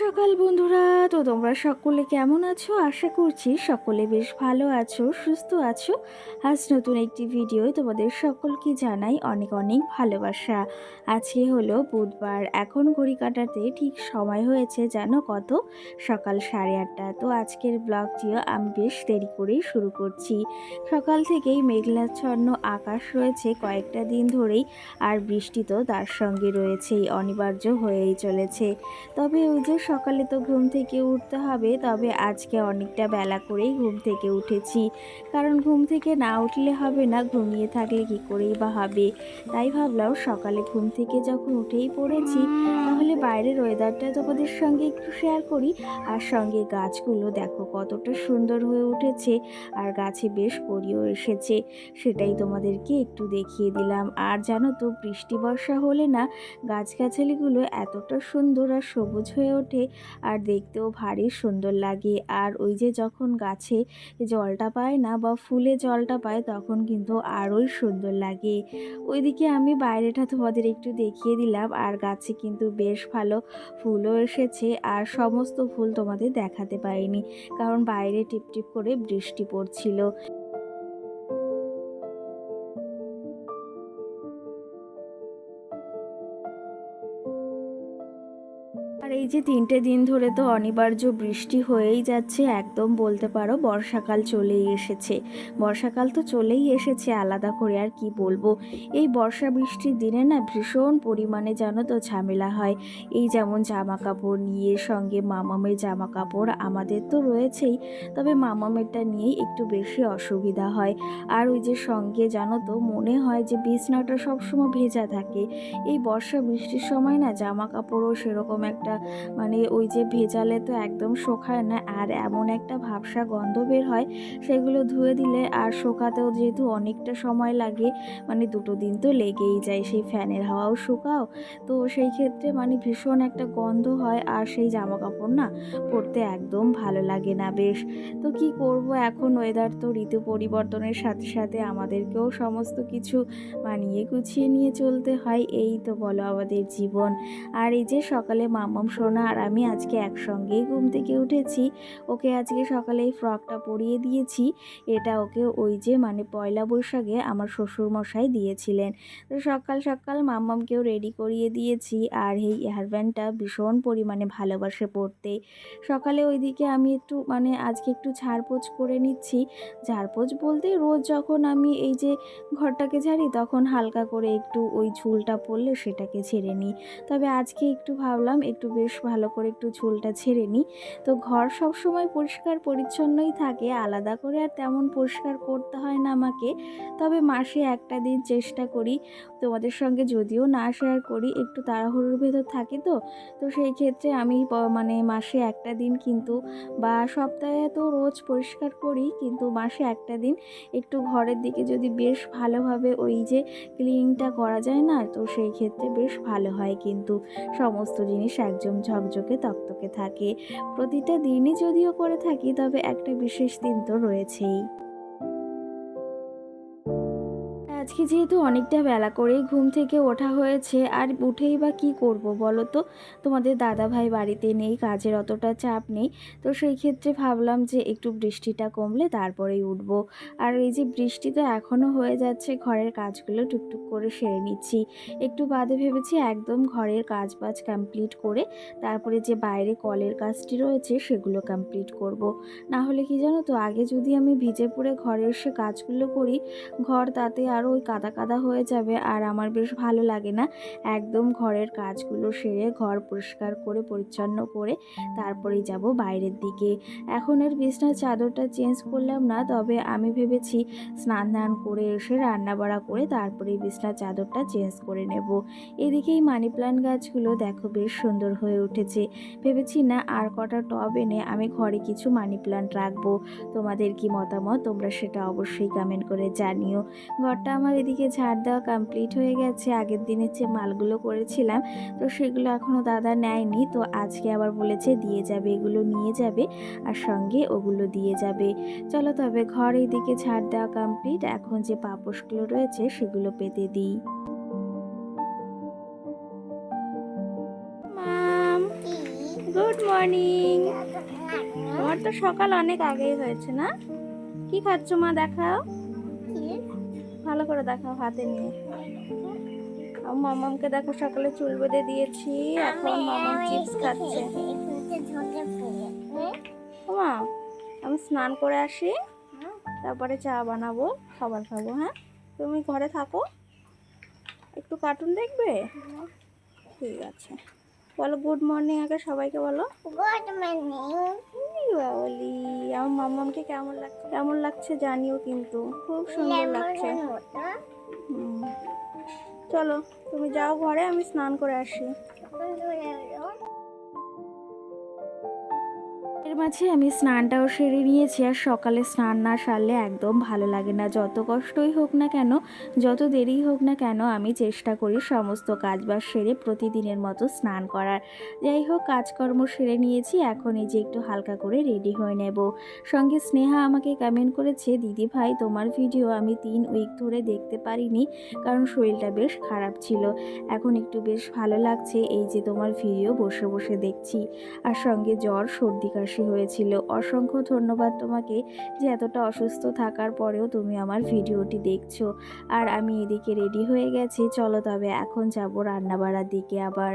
সকাল বন্ধুরা, তো তোমরা সকলে কেমন আছো? আশা করছি সকলে বেশ ভালো আছো, সুস্থ আছো। আজ নতুন একটি ভিডিও তোমাদের সকলকে জানাই অনেক অনেক ভালোবাসা। আজকে হলো বুধবার, এখন ঘড়ি কাটাতে ঠিক সময় হয়েছে, জানো কত? সকাল সাড়ে আটটা। তো আজকের ব্লগটিও আমি বেশ দেরি করেই শুরু করছি। সকাল থেকেই মেঘলাচ্ছন্ন আকাশ রয়েছে কয়েকটা দিন ধরেই, আর বৃষ্টি তো তার সঙ্গে রয়েছেই, অনিবার্য হয়েই চলেছে। তবে ওই যে সকালে তো ঘুম থেকে উঠতে হবে, তবে আজকে অনেকটা বেলা করেই ঘুম থেকে উঠেছি। কারণ ঘুম থেকে না উঠলে হবে না, ঘুমিয়ে থাকলে কি করেই বা হবে? তাই ভাবলাম সকালে ঘুম থেকে যখন উঠেই পড়েছি, তাহলে বাইরের ওয়েদারটা তোমাদের সঙ্গে একটু শেয়ার করি। আর সঙ্গে গাছগুলো দেখো কতটা সুন্দর হয়ে উঠেছে, আর গাছে বেশ পরিও এসেছে। সেটাই তোমাদেরকে একটু দেখিয়ে দিলাম। আর জানো তো, বৃষ্টি বর্ষা হলে না গাছগাছালিগুলো এতটা সুন্দর আর সবুজ হয়ে ওঠে আর দেখতেও ভারী সুন্দর লাগে। আর ওই যে যখন গাছে জলটা পায় না বা ফুলে জলটা পায় তখন কিন্তু আরোই সুন্দর লাগে। ওইদিকে আমি বাইরেটা তোমাদের একটু দেখিয়ে দিলাম। আর গাছে কিন্তু বেশ ভালো ফুলও এসেছে আর সমস্ত ফুল তোমাদের দেখাতে পারিনি। কারণ বাইরে টিপটিপ করে বৃষ্টি পড়ছিল। এই যে তিনটে দিন ধরে তো অনিবার্য বৃষ্টি হয়েই যাচ্ছে, একদম বলতে পারো বর্ষাকাল চলেই এসেছে। বর্ষাকাল তো চলেই এসেছে, আলাদা করে আর কি বলব। এই বর্ষা বৃষ্টির দিনে না ভীষণ পরিমাণে জানো তো ঝামেলা হয়। এই যেমন জামা কাপড় নিয়ে সঙ্গে মামামের জামা কাপড় আমাদের তো রয়েছেই, তবে মামামেরটা নিয়েই একটু বেশি অসুবিধা হয়। আর ওই যে সঙ্গে জানো তো মনে হয় যে বিছনাটা সবসময় ভেজা থাকে। এই বর্ষা বৃষ্টির সময় না জামা কাপড়ও সেরকম একটা মানে ওই যে ভেজালে তো একদম শোকায় না, আর এমন একটা ভাবসা গন্ধ বের হয়, সেগুলো ধুয়ে দিলে আর শোকাতেও যেহেতু অনেকটা সময় লাগে মানে দুটো দিন তো লেগেই যায় সেই ফ্যানের হাওয়াও শুকাও, তো সেই ক্ষেত্রে মানে ভীষণ একটা গন্ধ হয়, আর সেই জামা কাপড় না পরতে একদম ভালো লাগে না বেশ। তো কি করব এখন ওয়েদার তো ঋতু পরিবর্তনের সাথে সাথে আমাদেরকেও সমস্ত কিছু মানিয়ে গুছিয়ে নিয়ে চলতে হয়, এই তো বলো আমাদের জীবন। আর এই যে সকালে মাম্মাম সোনা আর আমি আজকে একসঙ্গেই ঘুম থেকে উঠেছি। ওকে আজকে সকালে এই ফ্রকটা পরিয়ে দিয়েছি। এটা ওকে ওই যে মানে পয়লা বৈশাখে আমার শ্বশুর মশাই দিয়েছিলেন। তো সকাল সকাল মাম্মামকেও রেডি করিয়ে দিয়েছি, আর এই হেয়ারব্যান্ডটা ভীষণ পরিমাণে ভালোবাসে পড়তে সকালে ওইদিকে আমি একটু মানে আজকে একটু ঝাড়পোছ করে নিচ্ছি। ঝাড়পোছ বলতে রোজ যখন আমি এই যে ঘরটাকে ঝাড়ি, তখন হালকা করে একটু ওই ঝুলটা পড়লে সেটাকে ছেড়ে নিই। তবে আজকে একটু ভাবলাম, একটু বেশ ভালো করে একটু ঝুলটা ছেড়ে নিই। তো ঘর সব সময় পরিষ্কার পরিচ্ছন্নই থাকে, আলাদা করে আর তেমন পরিষ্কার করতে হয় না আমাকে। তবে মাসে একটা দিন চেষ্টা করি, তোমাদের সঙ্গে যদিও না শেয়ার করি, একটু তাড়াহুড়োর ভেতর থাকে তো। তো সেই ক্ষেত্রে আমি মানে মাসে একটা দিন কিন্তু বা সপ্তাহে তো রোজ পরিষ্কার করি, কিন্তু মাসে একটা দিন একটু ঘরের দিকে যদি বেশ ভালোভাবে ওই যে ক্লিনটা করা যায় না, তো সেই ক্ষেত্রে বেশ ভালো হয় কিন্তু। সমস্ত জিনিস একদম ঝকঝকে তকতকে থাকে। প্রতিটা দিনই যদিও করে থাকি তবে একটা বিশেষ দিন তো রয়েছেই। আজকে যেহেতু অনেকটা বেলা করেই ঘুম থেকে ওঠা হয়েছে, আর উঠেই বা কি করব বলো তো? তোমাদের দাদা ভাই বাড়িতে নেই, কাজের অতটা চাপ নেই। তো সেই ক্ষেত্রে ভাবলাম যে একটু বৃষ্টিটা কমলে তারপরেই উঠব। আর এই যে বৃষ্টি তো এখনও হয়ে যাচ্ছে, ঘরের কাজগুলো টুকটুক করে সেরে নিচ্ছি। একটু বাদে ভেবেছি একদম ঘরের কাজ বাজ কমপ্লিট করে তারপরে যে বাইরে কলের কাজটি রয়েছে সেগুলো কমপ্লিট করব। না হলে কি জানো তো, আগে যদি আমি ভিজে পড়ে ঘরে এসে কাজগুলো করি, ঘর তাতে আরও ওই কাদা কাদা হয়ে যাবে আর আমার বেশ ভালো লাগে না। একদম ঘরের কাজগুলো সেরে ঘর পরিষ্কার করে, পরিচ্ছন্ন করে তারপরেই যাব বাইরের দিকে। এখন এর বিছনার চাদরটা চেঞ্জ করলাম না, তবে আমি ভেবেছি স্নান ধান করে এসে রান্না বাড়া করে তারপরে বিছনার চাদরটা চেঞ্জ করে নেব। এদিকে এই মানি প্লান্ট গাছগুলো দেখো বেশ সুন্দর হয়ে উঠেছে। ভেবেছি না আর কটা টব এনে আমি ঘরে কিছু মানি প্লান্ট রাখব। তোমাদের কি মতামত? তোমরা সেটা অবশ্যই কমেন্ট করে জানিও। ঘরটা আমার এদিকে ঝাড় দেওয়া কমপ্লিট হয়ে গেছে। আগের দিনের যে মালগুলো করেছিলাম তো সেগুলো এখনও দাদা নেয়নি। তো আজকে আবার বলেছে দিয়ে যাবে এগুলো নিয়ে যাবে আর সঙ্গে ওগুলো দিয়ে যাবে। চলো তবে ঘর এদিকে ঝাড় দেওয়া কমপ্লিট এখন যে পাপোশগুলো রয়েছে সেগুলো পেতে দিই। মাম গুড মর্নিং তোমার তো সকাল অনেক আগেই হয়েছে না? কি খাচ্ছ মা দেখাও। ভালো করে দেখাও হাতে নিয়ে। মামামকে দেখো সকালে চুল বেঁধে দিয়েছি। এখন মামাম চিপস খাচ্ছে। মা আমি স্নান করে আসি। তারপরে চা বানাবো খাবার খাব হ্যাঁ? তুমি ঘরে থাকো। একটু কার্টুন দেখবে? ঠিক আছে। বলো গুড মর্নিং আগে সবাইকে বলো। এই বাবলি আমার মামামকে কেমন লাগছে কেমন লাগছে জানিও কিন্তু খুব সুন্দর লাগছে। চলো তুমি যাও ঘরে আমি স্নান করে আসি। মাঝে আমি স্নানটাও সেরে নিয়েছি আর সকালে স্নান না সারলে একদম ভালো লাগে না। যত কষ্টই হোক না কেন, যত দেরি হোক না কেন আমি চেষ্টা করি সমস্ত কাজবাজ সেরে প্রতিদিনের মতো স্নান করার। যাই হোক, কাজকর্ম সেরে নিয়েছি, এখন এই যে একটু হালকা করে রেডি হয়ে নেব। সঙ্গে স্নেহা আমাকে কমেন্ট করেছে, দিদি ভাই, তোমার ভিডিও আমি তিন উইক ধরে দেখতে পারিনি, কারণ শরীরটা বেশ খারাপ ছিল। এখন একটু বেশ ভালো লাগছে, এই যে তোমার ভিডিও বসে বসে দেখছি। আর সঙ্গে জ্বর, সর্দি, কাশি হয়েছিল। অসংখ্য ধন্যবাদ তোমাকে যে এতটা অসুস্থ থাকার পরেও তুমি আমার ভিডিওটি দেখছ। আর আমি এদিকে রেডি হয়ে গেছি। চলো তবে এখন যাব রান্নাবাড়ার দিকে আবার।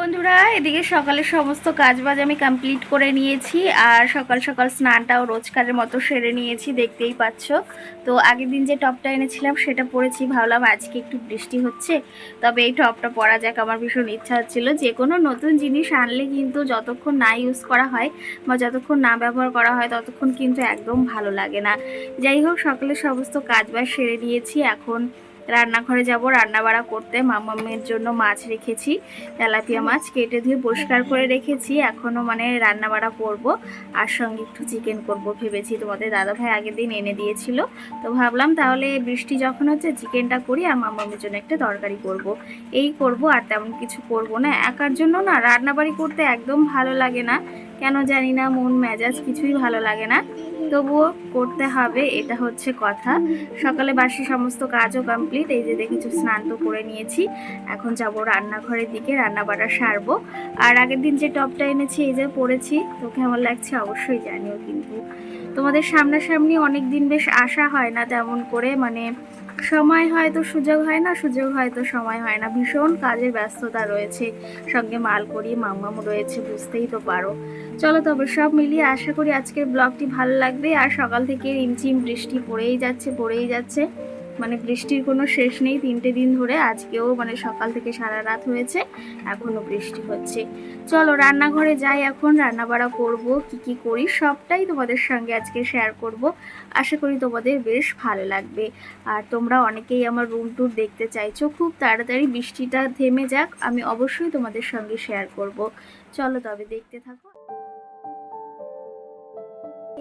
বন্ধুরা, এদিকে সকালে সমস্ত কাজ বাজ আমি কমপ্লিট করে নিয়েছি আর সকাল সকাল স্নানটাও রোজকারের মতো সেরে নিয়েছি, দেখতেই পাচ্ছ। তো আগের দিন যে টপটা এনেছিলাম সেটা পরেছি, ভাবলাম আজকে একটু বৃষ্টি হচ্ছে। তবে এই টপটা পরা যাক, আমার ভীষণ ইচ্ছা হচ্ছিল যে কোনো নতুন জিনিস আনলে কিন্তু যতক্ষণ না ইউজ করা হয় বা যতক্ষণ না ব্যবহার করা হয়, ততক্ষণ কিন্তু একদম ভালো লাগে না। যাই হোক সকালে সমস্ত কাজ বাজ সেরে নিয়েছি, এখন রান্নাঘরে যাব রান্না বাড়া করতে মামামের জন্য মাছ রেখেছি তেলাপিয়া মাছ কেটে ধুয়ে পরিষ্কার করে রেখেছি এখনও মানে রান্না বাড়া করব আর সঙ্গে একটু চিকেন করব ভেবেছি তোমাদের দাদা ভাই আগের দিন এনে দিয়েছিল। তো ভাবলাম তাহলে বৃষ্টি যখন হচ্ছে চিকেনটা করি আর মামামের জন্য একটা তরকারি করব। এই করব আর তেমন কিছু করব না একার জন্য না রান্নাবাড়ি করতে একদম ভালো লাগে না। কেন জানি না, মন, মেজাজ কিছুই ভালো লাগে না। তবুও করতে হবে, এটা হচ্ছে কথা। সকালে বাসি সমস্ত কাজও কমপ্লিট এই যে দেখেছ স্নান তো করে নিয়েছি। এখন যাব রান্নাঘরের দিকে, রান্না বাড়া সারবো। আর আগের দিন যে টপটা এনেছি, এই যে পরেছি তো কেমন লাগছে অবশ্যই জানিও কিন্তু। তোমাদের সামনাসামনি অনেক দিন বেশ আসা হয় না তেমন করে মানে সময় হয়তো সুযোগ হয় না, সুযোগ হয়তো সময় হয় না। ভীষণ কাজের ব্যস্ততা রয়েছে। সঙ্গে মাল করি মামামু রয়েছে, বুঝতেই তো পারো। চলো তবে সব মিলিয়ে আশা করি আজকের ব্লগটি ভালো লাগবে। আর সকাল থেকে রিমঝিম বৃষ্টি পড়েই যাচ্ছে পড়েই যাচ্ছে। মানে বৃষ্টির কোনো শেষ নেই, তিনটে দিন ধরে আজকেও মানে সকাল থেকে সারা রাত হয়েছে এখনও বৃষ্টি হচ্ছে। চলো রান্নাঘরে যাই এখন রান্না বাড়া করব, কি কি করি, সবটাই তোমাদের সঙ্গে আজকে শেয়ার করব। আশা করি তোমাদের বেশ ভালো লাগবে। আর তোমরা অনেকেই আমার রুম টুর দেখতে চাইছো, খুব তাড়াতাড়ি বৃষ্টিটা থেমে যাক, আমি অবশ্যই তোমাদের সঙ্গে শেয়ার করব। চলো তবে দেখতে থাকো।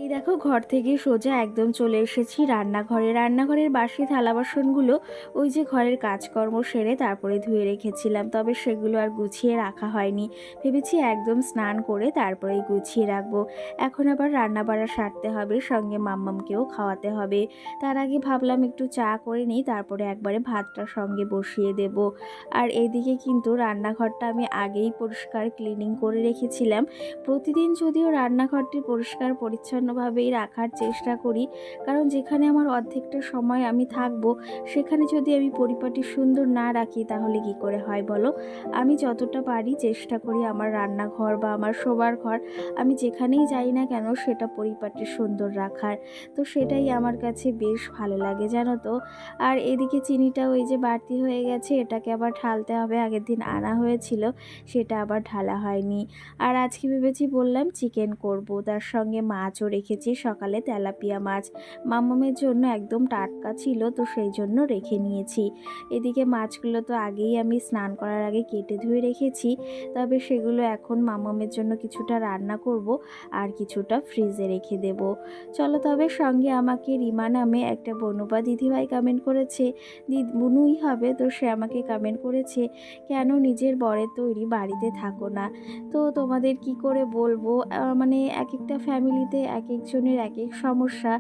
এই দেখো, ঘর থেকে সোজা একদম চলে এসেছি রান্নাঘরে। রান্নাঘরের বাসি থালা বাসনগুলো ওই যে ঘরের কাজকর্ম সেরে তারপরে ধুয়ে রেখেছিলাম, তবে সেগুলো আর গুছিয়ে রাখা হয়নি। ভেবেছি একদম স্নান করে তারপরেই গুছিয়ে রাখব। এখন আবার রান্না বাড়া সারতে হবে, সঙ্গে মাম্মামকেও খাওয়াতে হবে। তার আগে ভাবলাম একটু চা করে নিই, তারপরে একবারে ভাতটা সঙ্গে বসিয়ে দেব। আর এদিকে কিন্তু রান্নাঘরটা আমি আগেই পরিষ্কার, ক্লিনিং করে রেখেছিলাম। প্রতিদিন যদিও রান্নাঘরটি পরিষ্কার পরিচ্ছন্নভাবেই রাখার চেষ্টা করি। কারণ যেখানে আমার অর্ধেকটা সময় আমি থাকব, সেখানে যদি আমি পরিপাটি সুন্দর না রাখি, তাহলে কি করে হয় বলো? আমি যতটা পারি চেষ্টা করি আমার রান্নাঘর বা আমার শোবার ঘর, আমি যেখানেই যাই না কেন সেটা পরিপাটি সুন্দর রাখার। তো সেটাই আমার কাছে বেশ ভালো লাগে, জানো তো? আর এদিকে চিনিটা ওই যে বাড়তি হয়ে গেছে, এটাকে আবার ঢালতে হবে। আগের দিন আনা হয়েছিল, সেটা আবার ঢালা হয়নি। আর আজকে ভেবেছি বললাম চিকেন করব, তার সঙ্গে মাছও রেখেছি সকালে তেলাপিয়া মাছ। মামামের জন্য একদম টাটকা ছিল, তো সেই জন্য রেখে নিয়েছি। এদিকে মাছগুলো তো আগেই আমি স্নান করার আগে কেটে ধুয়ে রেখেছি, তবে সেগুলো এখন মামামের জন্য কিছুটা রান্না করব আর কিছুটা ফ্রিজে রেখে দেব। চলো তবে সঙ্গে আমাকে রিমা নামে একটা বনুপা দিদিভাই কমেন্ট করেছে। বুনুই হবে তো সে আমাকে কমেন্ট করেছে, কেন নিজের বরের তৈরি বাড়িতে থাকো না? তো তোমাদের কি করে বলব? মানে এক একটা ফ্যামিলিতে এক একজনের এক এক সমস্যা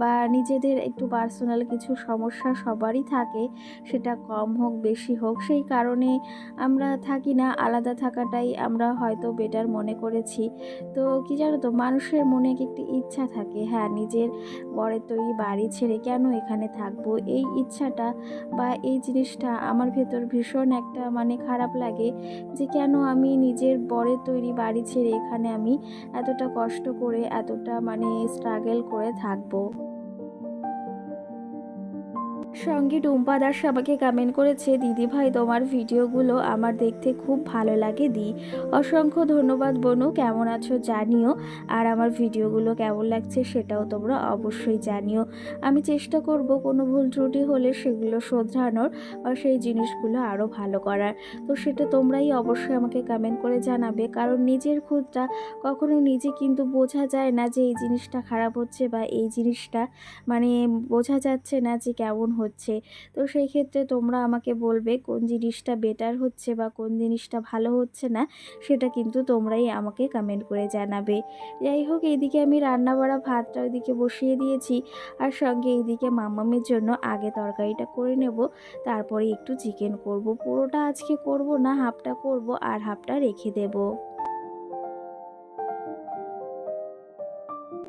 বা নিজেদের একটু পার্সোনাল কিছু সমস্যা সবারই থাকে, সেটা কম হোক, বেশি হোক, সেই কারণে আমরা থাকি না, আলাদা থাকাটাই আমরা হয়তো বেটার মনে করেছি। তো কি জানো তো, মানুষের মনে এক একটি ইচ্ছা থাকে হ্যাঁ নিজের বরের তৈরি বাড়ি ছেড়ে কেন এখানে থাকব? এই ইচ্ছাটা বা এই জিনিসটা আমার ভেতর ভীষণ একটা মানে খারাপ লাগে যে কেন আমি নিজের বরের তৈরি বাড়ি ছেড়ে এখানে আমি এতটা কষ্ট করে, এতটা মানে স্ট্রাগল করে থাকব। সঙ্গে টুম্পা দাস আমাকে কমেন্ট করেছে, দিদি ভাই, তোমার ভিডিওগুলো আমার দেখতে খুব ভালো লাগে, দি। অসংখ্য ধন্যবাদ বনু, কেমন আছো জানিও। আর আমার ভিডিওগুলো কেমন লাগছে সেটাও তোমরা অবশ্যই জানিও। আমি চেষ্টা করব কোনো ভুল ত্রুটি হলে সেগুলো শোধরানোর বা সেই জিনিসগুলো আরও ভালো করার। তো সেটা তোমরাই অবশ্যই আমাকে কমেন্ট করে জানাবে। কারণ নিজের খুদটা কখনো নিজে কিন্তু বোঝা যায় না যে এই জিনিসটা খারাপ হচ্ছে বা এই জিনিসটা মানে বোঝা যাচ্ছে না যে কেমন হচ্ছে। তো সেই ক্ষেত্রে তোমরা আমাকে বলবে কোন জিনিসটা বেটার হচ্ছে বা কোন জিনিসটা ভালো হচ্ছে না, সেটা কিন্তু তোমরাই আমাকে কমেন্ট করে জানাবে। যাই হোক, এইদিকে আমি রান্না বাড়া ভাতটা ওইদিকে বসিয়ে দিয়েছি আর সঙ্গে এইদিকে মামামের জন্য আগে তরকারিটা করে নেব, তারপরে একটু চিকেন করব। পুরোটা আজকে করব না হাফটা করব আর হাফটা রেখে দেবো।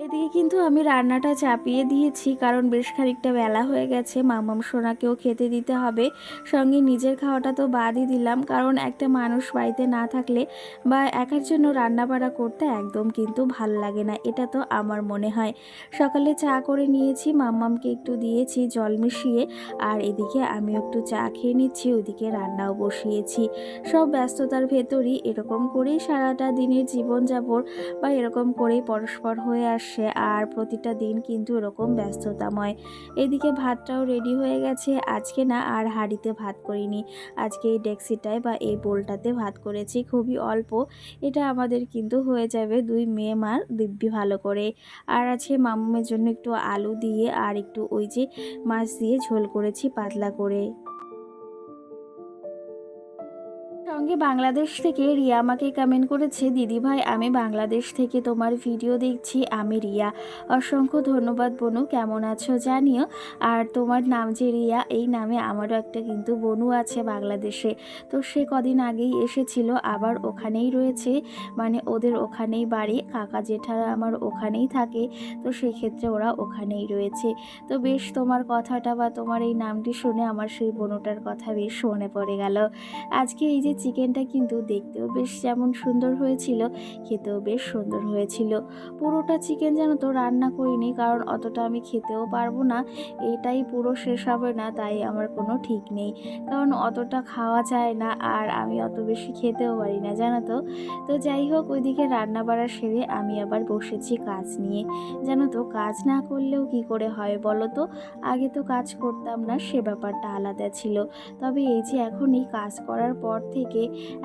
এদিকে কিন্তু আমি রান্নাটা চাপিয়ে দিয়েছি, কারণ বেশ খানিকটা বেলা হয়ে গেছে। মামাম সোনাকেও খেতে দিতে হবে। সঙ্গে নিজের খাওয়াটা তো বাদই দিলাম, কারণ একটা মানুষ বাড়িতে না থাকলে বা একার জন্য রান্না বাড়া করতে একদম কিন্তু ভালো লাগে না, এটা তো আমার মনে হয়। সকালে চা করে নিয়েছি মাম্মামকে একটু দিয়েছি জল মিশিয়ে, আর এদিকে আমি একটু চা খেয়ে নিচ্ছি, ওদিকে রান্নাও বসিয়েছি। সব ব্যস্ততার ভেতরই এরকম করেই সারাটা দিনের জীবনযাপন বা এরকম করেই পরস্পর হয়ে আসছে আর প্রতিটা দিন কিন্তু এরকম ব্যস্ততাময়। এদিকে ভাতটাও রেডি হয়ে গেছে। আজকে না আর হাঁড়িতে ভাত করিনি। আজকে এই ডেক্সিটায় বা এই বোলটাতে ভাত করেছি। খুবই অল্প। এটা আমাদের কিন্তু হয়ে যাবে দুই মেয়ে মার দিব্যি ভালো করে। আর আছে মামুমের জন্য একটু আলু দিয়ে আর একটু ওই যে মাছ দিয়ে ঝোল করেছি পাতলা করে। সঙ্গে বাংলাদেশ থেকে রিয়া আমাকে কমেন্ট করেছে, দিদি ভাই, আমি বাংলাদেশ থেকে তোমার ভিডিও দেখছি, আমি রিয়া। অসংখ্য ধন্যবাদ বনু, কেমন আছো জানিও। আর তোমার নাম যে রিয়া, এই নামে আমারও একটা কিন্তু বনু আছে বাংলাদেশে। তো সে কদিন আগেই এসেছিল, আবার ওখানেই রয়েছে। মানে ওদের ওখানেই বাড়ি, কাকা জেঠারা আমার ওখানেই থাকে, তো সেক্ষেত্রে ওরা ওখানেই রয়েছে। তো বেশ, তোমার কথাটা বা তোমার এই নামটি শুনে আমার সেই বনুটার কথা বেশ মনে পড়ে গেল। আজকে এই যে চিকেনটা কিন্তু দেখতেও বেশ যেমন সুন্দর হয়েছিল, খেতেও বেশ সুন্দর হয়েছিল। পুরোটা চিকেন যেন তো রান্না করিনি, কারণ অতটা আমি খেতেও পারব না। এটাই পুরো শেষ হবে না, তাই আমার কোনো ঠিক নেই। কারণ অতটা খাওয়া যায় না, আর আমি অত বেশি খেতেও পারি না, জানো তো? তো যাই হোক, ওইদিকে রান্না বাড়া সেরে আমি আবার বসেছি কাজ নিয়ে। জানো তো, কাজ না করলেও কি করে হয় বলো তো? আগে তো কাজ করতাম না, সে ব্যাপারটা আলাদা ছিল। তবে এই যে এখন এই কাজ করার পর থেকে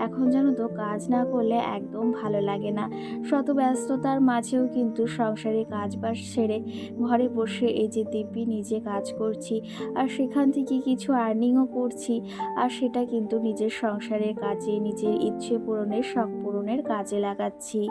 এখন জানো তো, কাজ না করলে একদম ভালো লাগে না। শত ব্যস্ততার মাঝেও কিন্তু সংসারে কাজ বাস ছেড়ে ঘরে বসে এই যে দিব্যি নিজে কাজ করছি, আর সেখান থেকে কিছু আর্নিংও করছি, আর সেটা কিন্তু নিজের সংসারের কাজে, নিজের ইচ্ছে পূরণের, শখ পূরণের কাজে লাগাচ্ছি।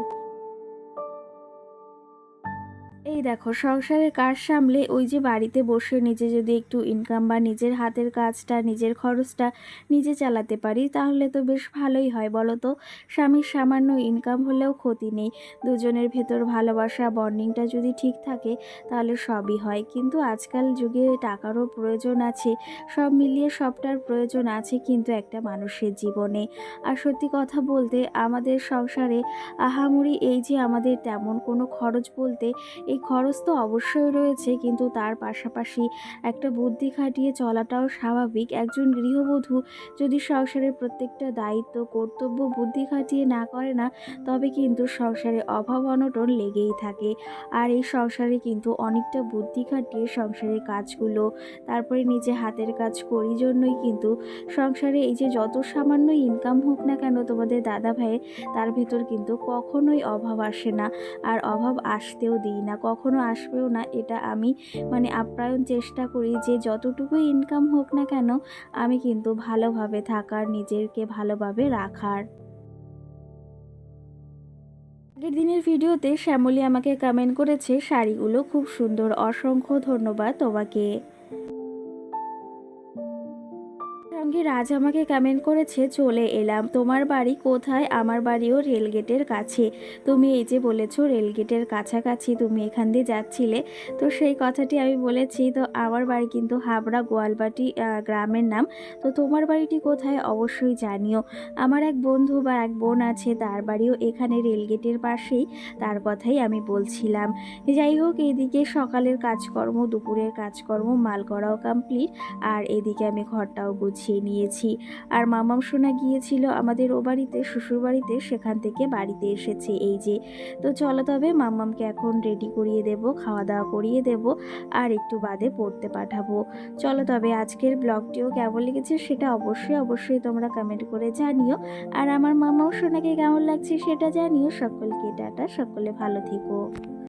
এই দেখো, সংসারের কাজ সামলে ওই যে বাড়িতে বসে নিজে যদি একটু ইনকাম বা নিজের হাতের কাজটা, নিজের খরচটা নিজে চালাতে পারি, তাহলে তো বেশ ভালোই হয়। বলো তো, স্বামীর সামান্য ইনকাম হলেও ক্ষতি নেই। দুজনের ভেতর ভালোবাসা বন্ডিংটা যদি ঠিক থাকে, তাহলে সবই হয়। কিন্তু আজকাল যুগে টাকারও প্রয়োজন আছে, সব মিলিয়ে সবটার প্রয়োজন আছে কিন্তু একটা মানুষের জীবনে। আর সত্যি কথা বলতে, আমাদের সংসারে আহামরি এই যে আমাদের তেমন কোনো খরচ বলতে এই খরচ তো অবশ্যই রয়েছে, কিন্তু তার পাশাপাশি একটা বুদ্ধি খাটিয়ে চলাটাও স্বাভাবিক। একজন গৃহবধূ যদি সংসারের প্রত্যেকটা দায়িত্ব, কর্তব্য বুদ্ধি খাটিয়ে না করে না, তবে কিন্তু সংসারে অভাব অনটন লেগেই থাকে। আর এই সংসারে কিন্তু অনেকটা বুদ্ধি খাটিয়ে সংসারের কাজগুলো, তারপরে নিজে হাতের কাজ করি জন্যই কিন্তু সংসারে এই যে যত সামান্য ইনকাম হোক না কেন তোমাদের দাদা ভাইয়ের তার ভিতর কিন্তু কখনোই অভাব আসে না। আর অভাব আসতেও দিই না। কখনো আসবেও না, এটা আমি মানে আপ্যায়ন চেষ্টা করি যে যতটুকু ইনকাম হোক না কেন, আমি কিন্তু ভালোভাবে থাকার, নিজেকে ভালোভাবে রাখার। আগের দিনের ভিডিওতে শ্যামলী আমাকে কমেন্ট করেছে, শাড়িগুলো খুব সুন্দর, অসংখ্য ধন্যবাদ তোমাকে। সঙ্গে রাজ আমাকে কমেন্ট করেছে, চলে এলাম। তোমার বাড়ি কোথায়? আমার বাড়িও রেলগেটের কাছে। তুমি এই যে বলেছ রেলগেটের কাছাকাছি, তুমি এখান দিয়ে যাচ্ছিলে। তো সেই কথাটি আমি বলেছি, তো আমার বাড়ি কিন্তু হাবড়া গোয়ালবাটি গ্রামের নাম। তো তোমার বাড়িটি কোথায়? অবশ্যই জানিও। আমার এক বন্ধু বা এক বোন আছে, তার বাড়িও এখানে রেলগেটের পাশেই। তার কথাই আমি বলছিলাম। যাই হোক, এদিকে সকালের কাজকর্ম, দুপুরের কাজকর্ম, মাল করাও কমপ্লিট আর এদিকে আমি ঘরটাও গুছিয়ে নিয়েছি। আর মামাম সোনা গিয়েছিল আমাদের ও বাড়িতে, শ্বশুর বাড়িতে, সেখান থেকে বাড়িতে এসেছে এই যে। তো চলো তবে মাম্মামকে এখন রেডি করিয়ে দেব খাওয়া দাওয়া করিয়ে দেব, আর একটু বাদে পড়তে পাঠাবো। চলো তবে আজকের ব্লগটিও কেমন লেগেছে সেটা অবশ্যই অবশ্যই তোমরা কমেন্ট করে জানিও। আর আমার মামাও সোনাকে কেমন লাগছে সেটা জানিও। সকলকে টাটা, সকলে ভালো থেকো।